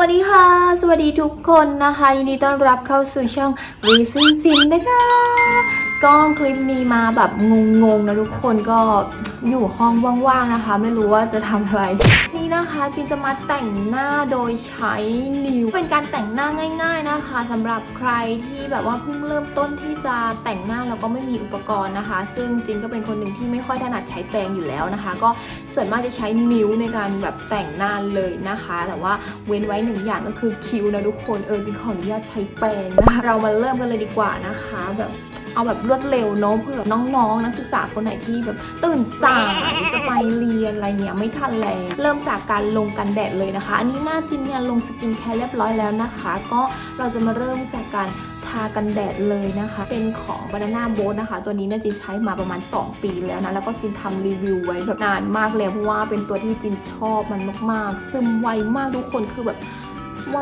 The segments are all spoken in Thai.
วัสดีค่ะ สวัสดีทุกคนนะคะยินดีต้อนรับเข้าสู่ช่อง r e s i n จินนะคะก็คลิปนี้มาแบบงงๆนะทุกคนก็อยู่ห้องว่างๆนะคะ ไม่รู้ว่าจะทำอะไร นี่นะคะจินจะมาแต่งหน้าโดยใช้นิ้ว เป็นการแต่งหน้าง่าย ๆนะคะสำหรับใครที่แบบว่าเพิ่งเริ่มต้นที่จะแต่งหน้าแล้วก็ไม่มีอุปกรณ์นะคะ ซึ่งจินก็เป็นคนหนึ่งที่ไม่ค่อยถนัดใช้แปรงอยู่แล้วนะคะ ก็ส่วนมากจะใช้นิ้วในการแบบแต่งหน้าเลยนะคะ แต่ว่าเว้นไว้หนึ่งอย่างก็คือคิ้วนะทุกคนเออจินขออนุญาตใช้แปรงนะคะเรามาเริ่มกันเลยดีกว่านะคะ แบบ เอาแบบรวดเร็วเนาะเผื่อน้องๆ นักศึกษาคนไหนที่แบบตื่นสายจะไปเรียนอะไรเงี้ยไม่ทันแล้วเริ่มจากการลงกันแดดเลยนะคะ อันนี้หน้าจินเนี่ยลงสกินแคร์เรียบร้อยแล้วนะคะ ก็เราจะมาเริ่มจากการทากันแดดเลยนะคะ เป็นของ Banana Boat นะคะ ตัวนี้เนี่ยจินใช้มาประมาณ 2 ปีแล้วนะ แล้วก็จินทำรีวิวไว้แบบนานมากแล้วเพราะว่าเป็นตัวที่จินชอบมันมากๆ ซึมไวมากทุกคนคือแบบไว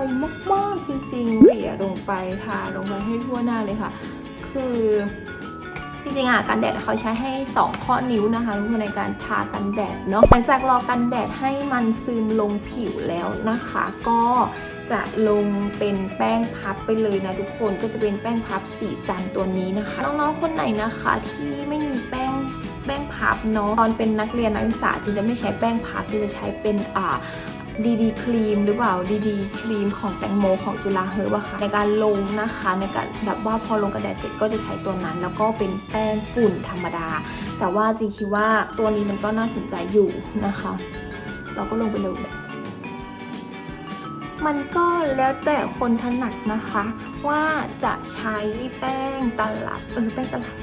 มากๆจริงๆเกลี่ยลงไปทาลงไปให้ทั่วหน้าเลยค่ะ คือจริงๆอะกันแดดเขาใช้ให้ 2 ข้อนิ้วนะคะทุกคนในการทากันแดดเนาะหลังจากรอกันแดดให้มันซึมลงผิวแล้วนะคะ ก็จะลงเป็นแป้งพับไปเลยนะทุกคนก็จะเป็นแป้งพับสีจันตัวนี้นะคะ น้องๆคนไหนนะคะที่ไม่มีแป้งแป้งพับเนาะตอนเป็นนักเรียนนักศึกษาจินจะไม่ใช้แป้งพับจินจะใช้เป็นอ่า ดีดีครีมหรือเปล่าดีดีครีมของแตงโมของจุฬาเฮิร์บอะค่ะในการลงนะคะในการแบบว่าพอลงกระแดดเสร็จก็จะใช้ตัวนั้น แล้วก็เป็นแป้งฝุ่นธรรมดา แต่ว่าจริงคิดว่าตัวนี้มันก็น่าสนใจอยู่นะคะ เราก็ลงไปเลย มันก็แล้วแต่คนถนัดนะคะ ว่าจะใช้แป้งตลับเออแป้งตลับ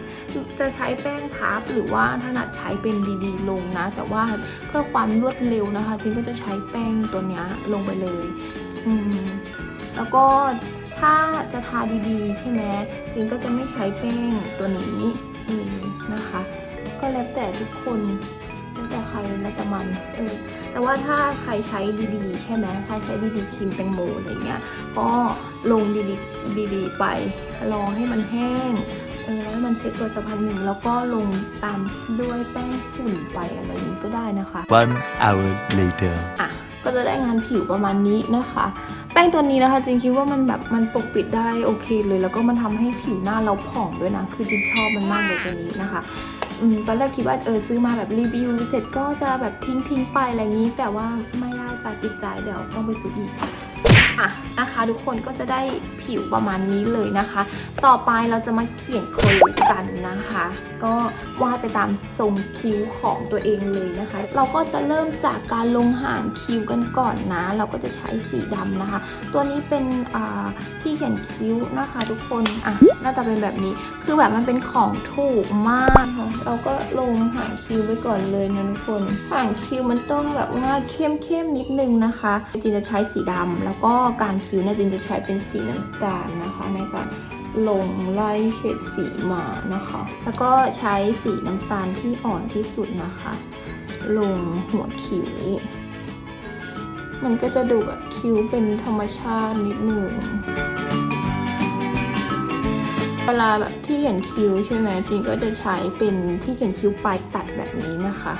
จะใช้แป้งพับหรือว่าถนัดใช้เป็นดีๆ ลงนะ แต่ว่าเพื่อความรวดเร็วนะคะจินก็จะใช้แป้งตัวเนี้ยลงไปเลยอืมแล้วก็ถ้าจะทาดีๆ ใช่ไหมจินก็จะไม่ใช้แป้งตัวนี้อืมนะคะ ก็แล้วแต่ทุกคนแล้วแต่ใครแล้วแต่มันเออ แต่ว่าถ้าใครใช้ดีๆ ใช่ไหมใครใช้ดีๆครีมแตงโมอะไรเงี้ยก็ลงดีๆดีๆไปรอให้มันแห้งเออแล้วให้มันเซ็ตตัวสักพักหนึ่งแล้วก็ลงตามด้วยแป้งฝุ่นไปอะไรอย่างนี้ก็ได้นะคะ One hour later. อะก็จะได้งานผิวประมาณนี้นะคะ แป้งตัวนี้นะคะจริงคิดว่ามันแบบมันปกปิดได้โอเคเลย แล้วก็มันทำให้ผิวหน้าเราผ่องด้วยนะ คือจริงชอบมันมากเลยตัวนี้นะคะอืม ตอนแรกคิดว่าเออซื้อมาแบบรีวิว เสร็จก็จะแบบทิ้งทิ้งไปอะไรอย่างนี้ แต่ว่าไม่ได้จะติดใจเดี๋ยวต้องไปซื้ออีกอะนะคะทุกคนก็จะได้ ผิวประมาณนี้เลยนะคะ ต่อไปเราจะมาเขียนคิ้วกันนะคะ ก็วาดไปตามทรงคิ้วของตัวเองเลยนะคะ เราก็จะเริ่มจากการลงหางคิ้วกันก่อนนะ เราก็จะใช้สีดำนะคะ ตัวนี้เป็นอ่าที่เขียนคิ้วนะคะทุกคนอะหน้าตาเป็นแบบนี้คือแบบมันเป็นของถูกมากค่ะเราก็ลงหางคิ้วไปก่อนเลยนะทุกคนหางคิ้วมันต้องแบบว่าเข้มเข้มๆนิดนึงนะคะจินจะใช้สีดำแล้วก็กลางคิ้วเนี่ยจินจะใช้เป็นสีน้ำตาลนะคะในการลงไล่เฉดสีมานะคะ แล้วก็ใช้สีน้ำตาลที่อ่อนที่สุดนะคะ ลงหัวคิ้ว มันก็จะดูแบบคิ้วเป็นธรรมชาตินิดหนึ่งเวลาแบบที่เขียนคิ้วใช่ไหมจินก็จะใช้เป็นที่เขียนคิ้วปลายตัดแบบนี้นะคะ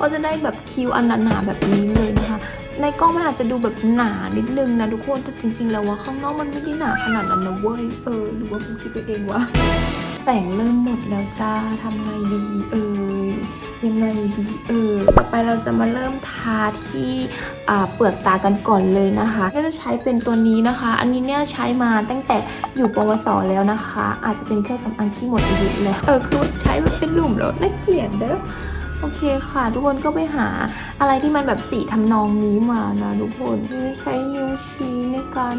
ก็จะได้แบบคิ้วอันหนาๆแบบนี้เลยนะคะ ในกล้องมันอาจจะดูแบบหนานิดนึงนะทุกคนแต่จริง ๆ แล้วว่าข้างนอกมันไม่ได้หนาขนาดนั้นนะเว้ยเออหรือว่ากูคิดไปเองวะแต่งเริ่มหมดแล้วจ้าทำไงดีเออยังไงดีเออต่อไปเราจะมาเริ่มทาที่เปลือกตากันก่อนเลยนะคะ ก็จะใช้เป็นตัวนี้นะคะ อันนี้เนี่ยใช้มาตั้งแต่อยู่ปวสแล้วนะคะ อาจจะเป็นเครื่องสำอางที่หมดอายุแล้วเออคือใช้แบบเป็นหลุมแล้วน่าเกลียดเด้อ โอเคค่ะ ทุกคนก็ไปหาอะไรที่มันแบบสีทำนองนี้มานะทุกคนนี่ใช้นิ้วชี้ในการ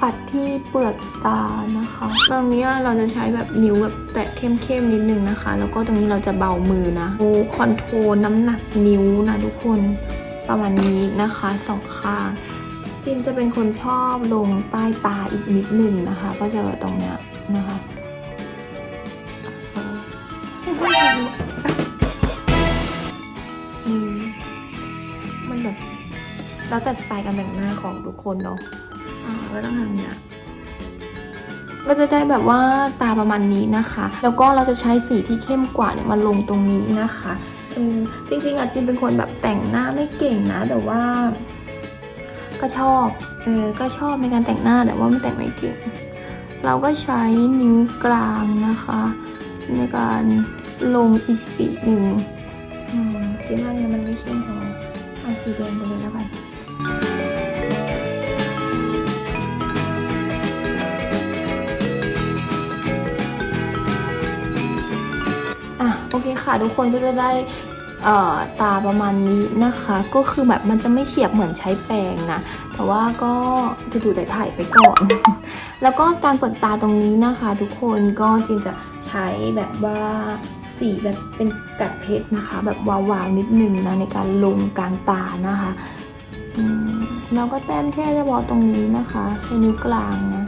ปัดที่เปลือกตานะคะตรงนี้เราจะใช้แบบนิ้วแบบแตะเข้มๆนิดนึงนะคะ แล้วก็ตรงนี้เราจะเบามือนะโอ้คอนโทรลน้ำหนักนิ้วนะทุกคนประมาณนี้นะคะสองข้างจินจะเป็นคนชอบลงใต้ตาอีกนิดนึงนะคะ ก็จะแบบตรงเนี้ยนะคะ แบบแล้วแต่สไตล์การแต่งหน้าของทุกคนเนาะอ่าก็ต้องทำอย่างเนี้ยก็จะได้แบบว่าตาประมาณนี้นะคะ แล้วก็เราจะใช้สีที่เข้มกว่าเนี่ยมาลงตรงนี้นะคะเเออจริงๆอะจินเป็นคนแบบแต่งหน้าไม่เก่งนะ แต่ว่า ก็ชอบเออก็ชอบในการแต่งหน้าแต่ว่าไม่แต่งไม่เก่ง เราก็ใช้นิ้วกลางนะคะ ในการลงอีกสีหนึ่งอืมจินว่าเนี่ยมันไม่เข้มพอ เอาสีแดงไปเลยแล้วกันอะโอเคค่ะ ทุกคนก็จะได้ ตาประมาณนี้นะคะ ก็คือแบบมันจะไม่เฉียบเหมือนใช้แปรงนะ แต่ว่าก็จะดูแต่ถ่ายไปก่อน แล้วก็การเปิดตาตรงนี้นะคะ ทุกคนก็จริงจะใช้แบบว่าสีแบบเป็นกัดเพชรนะคะ แบบวาวๆนิดนึงนะในการลงกลางตานะคะแล้วก็แต้มแค่เฉพาะตรงนี้นะคะ ใช้นิ้วกลางนะ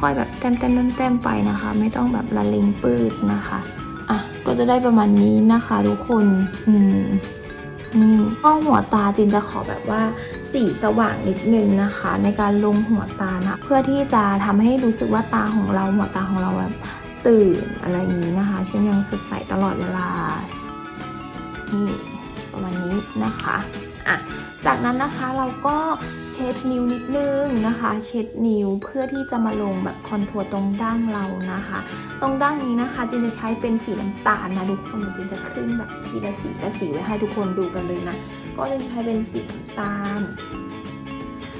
ค่อยแบบแต้มแต้มแต้มๆไปนะคะ ไม่ต้องแบบละเลงปืดนะคะ ก็จะได้ประมาณนี้นะคะทุกคนอืมนี่ห้องหัวตาจินจะขอแบบว่าสีสว่างนิดนึงนะคะ ในการลงหัวตานะเพื่อที่จะทำให้รู้สึกว่าตาของเราหัวตาของเราแบบตื่นอะไรอย่างนี้นะคะเช่นยังสดใสตลอดเวลานี่ประมาณนี้นะคะอะจากนั้นนะคะเราก็เช็ดนิ้วนิดนึงนะคะ เช็ดนิ้วเพื่อที่จะมาลงแบบคอนทัวร์ตรงด้านเรานะคะ ตรงด้านนี้นะคะจินจะใช้เป็นสีน้ำตาลนะทุกคนจินจะขึ้นแบบทีละสีละสีไว้ให้ทุกคนดูกันเลยนะ ก็จะใช้เป็นสีน้ำตาล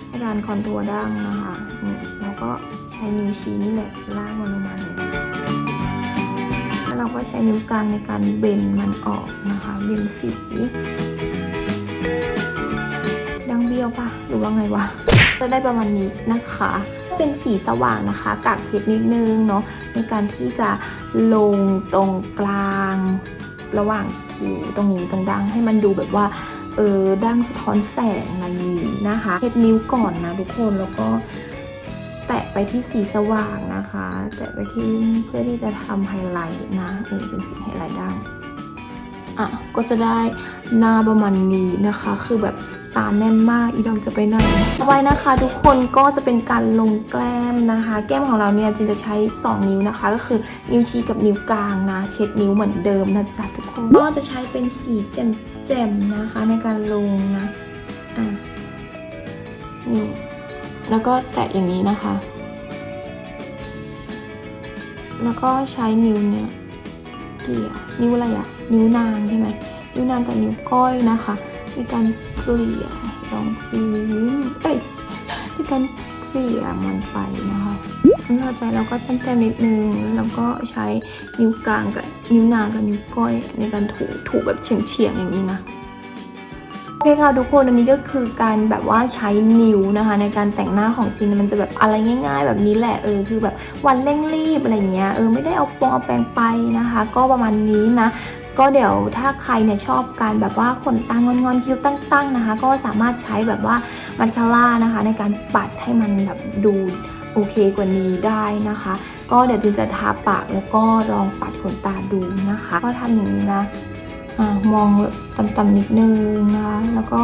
ในการคอนทัวร์ดั้งนะคะนี่แล้วก็ใช้นิ้วชี้นี่แหละลากมันลงมาเลยแล้วเราก็ใช้นิ้วกลางในการเบนมันออกนะคะเบนสี ดียวปะหรือว่าไงวะจะได้ประมาณนี้นะคะ เป็นสีสว่างนะคะกากเพชรนิดนึงเนาะในการที่จะลงตรงกลาง ระหว่างคิ้วตรงนี้ตรงดังให้มันดูแบบว่าเออดังสะท้อนแสงอะไรอย่างนี้นะคะเช็ดนิ้วก่อนนะทุกคนแล้วก็แตะไปที่สีสว่างนะคะ แตะไปที่เพื่อที่จะทำไฮไลท์นะเออเป็นสีไฮไลท์ดังอะก็จะได้หน้าประมาณนี้นะคะ คือแบบ ตาแน่นมาก อีดองจะไปไหนต่อไปนะคะ ทุกคนก็จะเป็นการลงแก้มนะคะ แก้มของเราเนี่ยจินจะใช้ 2 นิ้วนะคะ ก็คือนิ้วชี้กับนิ้วกลางนะ เช็ดนิ้วเหมือนเดิมนะจ๊ะทุกคน ก็จะใช้เป็นสีแจ่มๆนะคะ ในการลงนะอะนี่แล้วก็แตะอย่างนี้นะคะ แล้วก็ใช้นิ้วเนี่ยเกี่ยนิ้วอะไรอะนิ้วนางใช่ไหมนิ้วนางกับนิ้วก้อยนะคะ ในการเกลี่ยรองพื้นเอ้ยในการเกลี่ยมันไปนะคะไม่เข้าใจเราก็แต้มๆนิดนึงแล้วเราก็ใช้นิ้วกลางกับนิ้วนางกับนิ้วก้อยในการถูถูแบบเฉียงๆอย่างนี้นะโอเคค่ะทุกคนอันนี้ก็คือการแบบว่าใช้นิ้วนะคะ ในการแต่งหน้าของจินมันจะแบบอะไรง่าย ๆ แบบนี้แหละเออคือแบบวันเร่งรีบอะไรเงี้ยเออไม่ได้เอาปองเอาแปรงไปนะคะ ก็ประมาณนี้นะ ก็เดี๋ยวถ้าใครเนี่ยชอบการแบบว่าขนตางอนๆคิ้วตั้งๆนะคะ ก็สามารถใช้แบบว่ามันคาร่านะคะ ในการปัดให้มันแบบดูโอเคกว่านี้ได้นะคะ ก็เดี๋ยวจินจะทาปากแล้วก็ลองปัดขนตาดูนะคะ ก็ทำอย่างนี้นะอ่ามองต่ำๆนิดนึงนะคะแล้วก็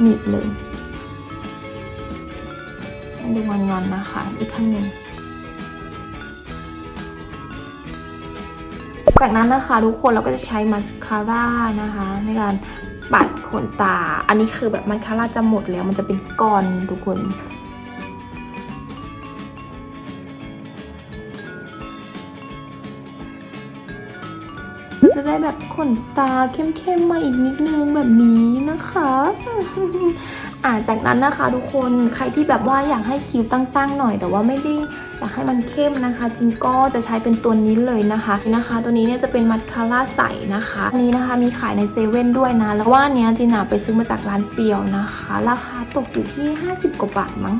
หนีบเลยดูงอนๆนะคะ อีกข้างหนึ่ง จากนั้นนะคะทุกคนเราก็จะใช้มาสคาร่านะคะในการปัดขนตา อันนี้คือแบบมาสคาร่าจะหมดแล้วมันจะเป็นก้อนทุกคนจะได้แบบขนตาเข้มๆมาอีกนิดนึงแบบนี้นะคะ อ่าจากนั้นนะคะทุกคนใครที่แบบว่าอยากให้คิ้วตั้งๆหน่อย แต่ว่าไม่ได้อยากให้มันเข้มนะคะจินก็จะใช้เป็นตัวนี้เลยนะคะนะคะ ตัวนี้เนี่ยจะเป็นมัสคาร่าใสนะคะอันนี้นะคะมีขายในเซเว่นด้วยนะ แล้วว่าเนี้ยจินอะไปซื้อมาจากร้านเปียวนะคะ ราคาตกอยู่ที่ 50 กว่าบาทมั้ง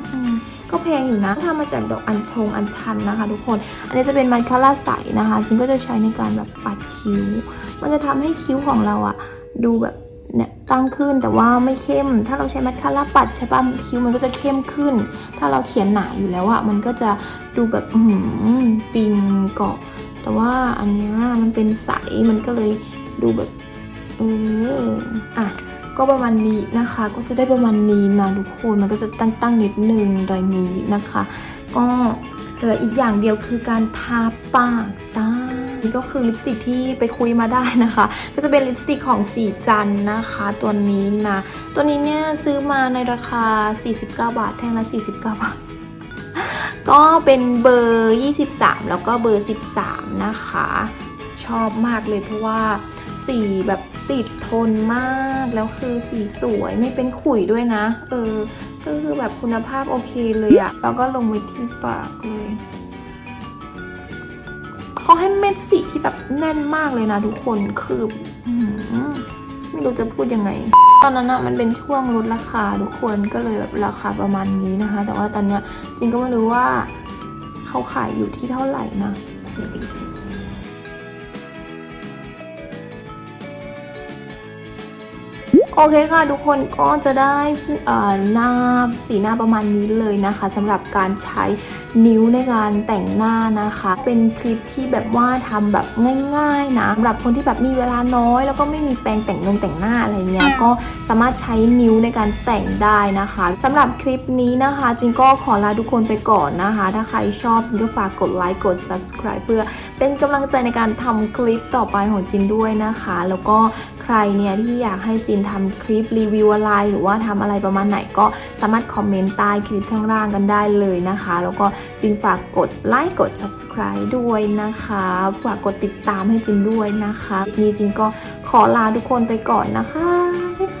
ก็แพงอยู่นะทำมาจากดอกอัญชงอัญชันนะคะ ทุกคน อันนี้จะเป็นมัสคาร่าใสนะคะจินก็จะใช้ในการแบบปัดคิ้ว มันจะทำให้คิ้วของเราอะดูแบบ เนี่ยตั้งขึ้นแต่ว่าไม่เข้ม ถ้าเราใช้มัสคาราปัดใช่ปะคิ้วมันก็จะเข้มขึ้น ถ้าเราเขียนหนาอยู่แล้วอะมันก็จะดูแบบอืมปิงเกาะ แต่ว่าอันเนี้ยมันเป็นใสมันก็เลยดูแบบเอออะก็ประมาณนี้นะคะ ก็จะได้ประมาณนี้นะทุกคนมันก็จะตั้งๆนิดนึงโดยนี้นะคะ ก็ เหลืออีกอย่างเดียวคือการทาปากจ้า นี่ก็คือลิปสติกที่ไปคุยมาได้นะคะ ก็จะเป็นลิปสติกของสีจันนะคะ ตัวนี้นะ ตัวนี้เนี่ยซื้อมาในราคา 49 บาท แท่งละ 49 บาท ก็เป็นเบอร์ 23 แล้วก็เบอร์ 13 นะคะ ชอบมากเลยเพราะว่า สีแบบติดทนมาก แล้วคือสีสวยไม่เป็นขุยด้วยนะ เออ ก็คือแบบคุณภาพโอเคเลยอะแล้วก็ลงไปที่ปากเลยเขาให้เม็ดสีที่แบบแน่นมากเลยนะทุกคน คืออไม่รู้จะพูดยังไง ตอนนั้นอะมันเป็นช่วงลดราคาทุกคน ก็เลยแบบราคาประมาณนี้นะคะ แต่ว่าตอนเนี้ยจริงก็ไม่รู้ว่าเขาขายอยู่ที่เท่าไหร่นะสี โอเคค่ะทุกคนก็จะได้หน้าสีหน้าประมาณนี้เลยนะคะสำหรับการใช้นิ้วในการแต่งหน้านะคะ เป็นคลิปที่แบบว่าทำแบบง่ายๆนะสำหรับคนที่แบบมีเวลาน้อย แล้วก็ไม่มีแปรงแต่งนงแต่งหน้าอะไรเงี้ยก็สามารถใช้นิ้วในการแต่งได้นะคะสำหรับคลิปนี้นะคะจิงก็ขอลาทุกคนไปก่อนนะคะ ถ้าใครชอบจิงก็ฝากกดไลค์กด subscribe เพื่อเป็นกำลังใจในการทำคลิปต่อไปของจินด้วยนะคะ แล้วก็ใครเนี่ยที่อยากให้จินทำคลิปรีวิวอะไรหรือว่าทำอะไรประมาณไหนก็สามารถคอมเมนต์ใต้คลิปข้างล่างกันได้เลยนะคะ แล้วก็จินฝากกดไลค์กด subscribe ด้วยนะคะฝากกดติดตามให้จินด้วยนะคะนนี้จินก็ขอลาทุกคนไปก่อนนะคะบ๊ายบาย